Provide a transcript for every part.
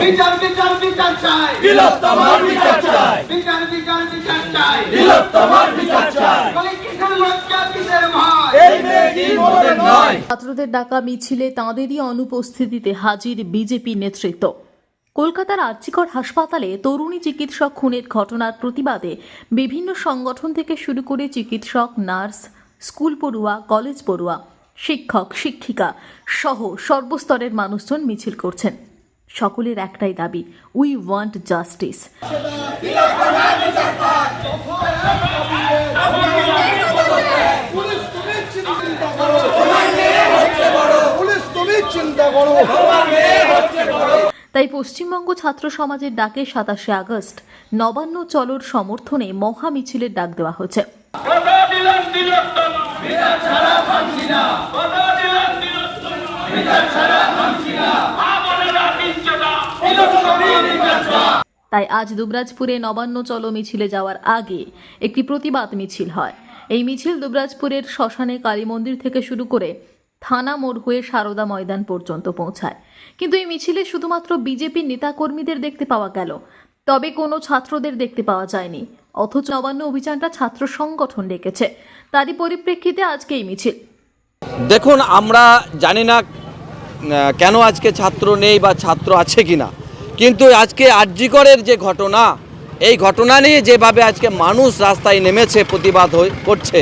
বিচার বিচার বিচার চাই। তিলোত্তমার বিচার চাই। বিচার বিচার বিচার চাই। তিলোত্তমার বিচার চাই। বলে কিসের লজ্জা কিসের ভয়? এই মেয়েটি মোদের নয়? ছাত্রদের ডাকা মিছিলে তাঁদেরই অনুপস্থিতিতে হাজির বিজেপি নেতৃত্ব। কলকাতার আর্চিকর হাসপাতালে তরুণী চিকিৎসক খুনের ঘটনার প্রতিবাদে বিভিন্ন সংগঠন থেকে শুরু করে চিকিৎসক নার্স স্কুল পড়ুয়া কলেজ পড়ুয়া শিক্ষক শিক্ষিকা সহ সর্বস্তরের মানুষজন মিছিল করছেন। সকলের একটাই দাবি উই ওয়ান্ট জাস্টিস তাই পশ্চিমবঙ্গ ছাত্র সমাজের ডাকে সাতাশে আগস্ট নবান্ন চলোর সমর্থনে মহা মিছিলের ডাক দেওয়া হয়েছে ছাড়া তাই আজ দুবরাজপুরে নবান্ন চলো মিছিলে যাওয়ার আগে একটি প্রতিবাদ মিছিল হয়। এই মিছিল দুবরাজপুরের শ্মশানে কালী মন্দির থেকে শুরু করে থানা মোড় হয়ে সারদা ময়দান পর্যন্ত পৌঁছায়। কিন্তু এই মিছিলে শুধুমাত্র বিজেপির নেতাকর্মীদের দেখতে পাওয়া গেল। তবে কোনো ছাত্রদের দেখতে পাওয়া যায়নি। অথচ নবান্ন অভিযানটা ছাত্র সংগঠন ডেকেছে। তারই পরিপ্রেক্ষিতে আজকে এই মিছিল। দেখুন, আমরা জানি না কেন আজকে ছাত্র নেই বা ছাত্র আছে কি না কিন্তু আজকে আরজিকরের যে ঘটনা, এই ঘটনা নিয়ে যেভাবে আজকে মানুষ রাস্তায় নেমেছে, প্রতিবাদ করছে,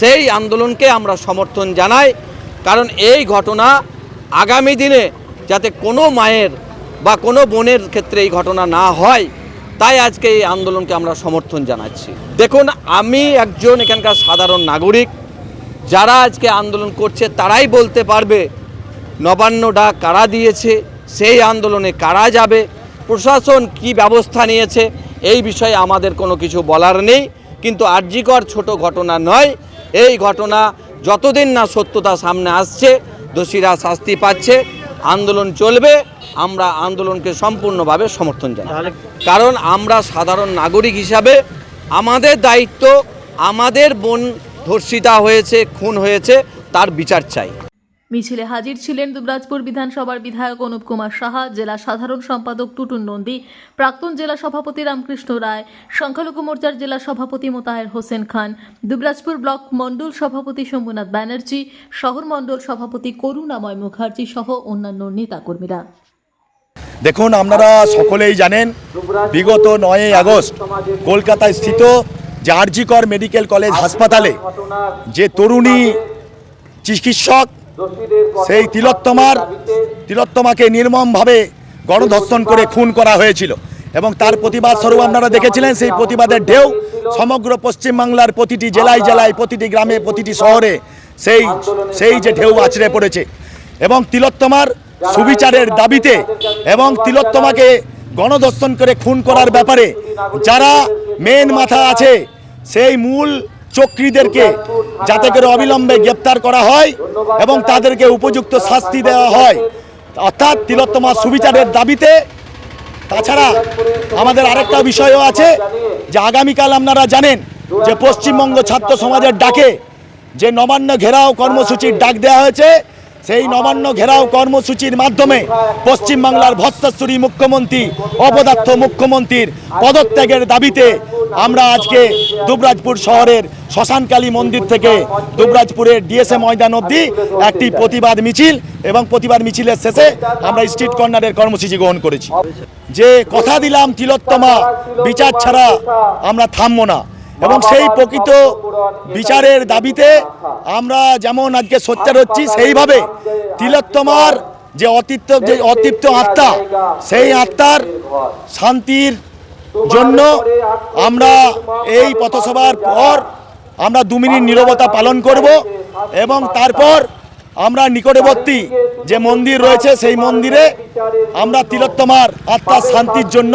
সেই আন্দোলনকে আমরা সমর্থন জানাই। কারণ এই ঘটনা আগামী দিনে যাতে কোনো মায়ের বা কোনো বোনের ক্ষেত্রে এই ঘটনা না হয়, তাই আজকে এই আন্দোলনকে আমরা সমর্থন জানাচ্ছি। দেখুন, আমি একজন এখানকার সাধারণ নাগরিক, যারা আজকে আন্দোলন করছে, তারাই বলতে পারবে নবান্ন ডাক কারা দিয়েছে, সেই আন্দোলনে কারা যাবে প্রশাসন কি ব্যবস্থা নিয়েছে এই বিষয়ে আমাদের কোনো কিছু বলার নেই। কিন্তু আর্যিকর ছোট ঘটনা নয় এই ঘটনা যতদিন না সত্যতা সামনে আসছে দোষীরা শাস্তি পাচ্ছে আন্দোলন চলবে আমরা আন্দোলনকে সম্পূর্ণভাবে সমর্থন জানাই। কারণ আমরা সাধারণ নাগরিক হিসাবে আমাদের দায়িত্ব আমাদের বোন ধর্ষিতা হয়েছে খুন হয়েছে তার বিচার চাই। মিছিলে হাজির ছিলেন দুবরাজপুর বিধানসভার বিধায়ক অনুপ কুমার সাহা, জেলা সাধারণ সম্পাদক টুটুন নন্দী, প্রাক্তন জেলা সভাপতি রামকৃষ্ণ রায়, সংখ্যালঘু মোর্চার জেলা সভাপতি মোতাহের হোসেন খান, দুবরাজপুর ব্লক মণ্ডল সভাপতি শম্ভুনাথ ব্যানার্জি, শহর মণ্ডল সভাপতি করুণাময় মুখার্জি সহ অন্যান্য নেতাকর্মীরা। দেখুন, আপনারা সকলেই জানেন, বিগত নয়ই আগস্ট কলকাতায় স্থিত যে আরজিকর মেডিকেল কলেজ হাসপাতালে যে তরুণী চিকিৎসক সেই তিলোত্তমার তিলোত্তমাকে নির্মমভাবে গণধর্ষণ করে খুন করা হয়েছিল। এবং তার প্রতিবাদ স্বরূপ আপনারা দেখেছিলেন সেই প্রতিবাদের ঢেউ সমগ্র পশ্চিমবাংলার প্রতিটি জেলায় জেলায় প্রতিটি গ্রামে প্রতিটি শহরে সেই সেই যে ঢেউ আছড়ে পড়েছে। এবং তিলোত্তমার সুবিচারের দাবিতে এবং তিলোত্তমাকে গণধর্ষণ করে খুন করার ব্যাপারে যারা মেন মাথা আছে সেই মূল চক্রীদেরকে যাতে করে অবিলম্বে গ্রেপ্তার করা হয় এবং তাদেরকে উপযুক্ত শাস্তি দেওয়া হয়। অর্থাৎ তিলোত্তমা সুবিচারের দাবিতে। তাছাড়া আমাদের আরেকটা বিষয়ও আছে যে আগামীকাল আপনারা জানেন যে পশ্চিমবঙ্গ ছাত্র সমাজের ডাকে যে নবান্ন ঘেরাও কর্মসূচির ডাক দেওয়া হয়েছে, সেই নবান্ন ঘেরাও কর্মসূচির মাধ্যমে পশ্চিমবাংলার ভৎসশ্বরী মুখ্যমন্ত্রী, অপদার্থ মুখ্যমন্ত্রীর পদত্যাগের দাবিতে আমরা আজকে দুবরাজপুর শহরের শ্মশানকালী মন্দির থেকে দুবরাজপুরের ডিএসএ ময়দান অবধি একটি প্রতিবাদ মিছিল এবং প্রতিবাদ মিছিলের শেষে আমরা স্ট্রিট কর্নারের কর্মসূচি গ্রহণ করেছি। যে কথা দিলাম তিলোত্তমা, বিচার ছাড়া আমরা থামবো না। এবং সেই প্রকৃত বিচারের দাবিতে আমরা যেমন আজকে সোচ্চার হচ্ছি, সেইভাবে তিলোত্তমার যে অতীত, যে অতৃপ্ত আত্মা, সেই আত্মার শান্তির জন্য আমরা এই পথসভার পর আমরা দু মিনিট নীরবতা পালন করব এবং তারপর আমরা নিকটবর্তী যে মন্দির রয়েছে সেই মন্দিরে আমরা তিলোত্তমার আত্মার শান্তির জন্য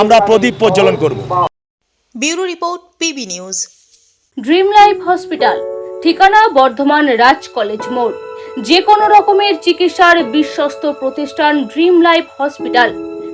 আমরা প্রদীপ প্রজ্বলন করব। Bureau report PB news. Dream life hospital ঠিকানা বর্ধমান রাজ কলেজ মোড়। যে কোনো রকমের চিকিৎসার বিশ্বস্ত প্রতিষ্ঠান ড্রিম লাইফ হসপিটাল।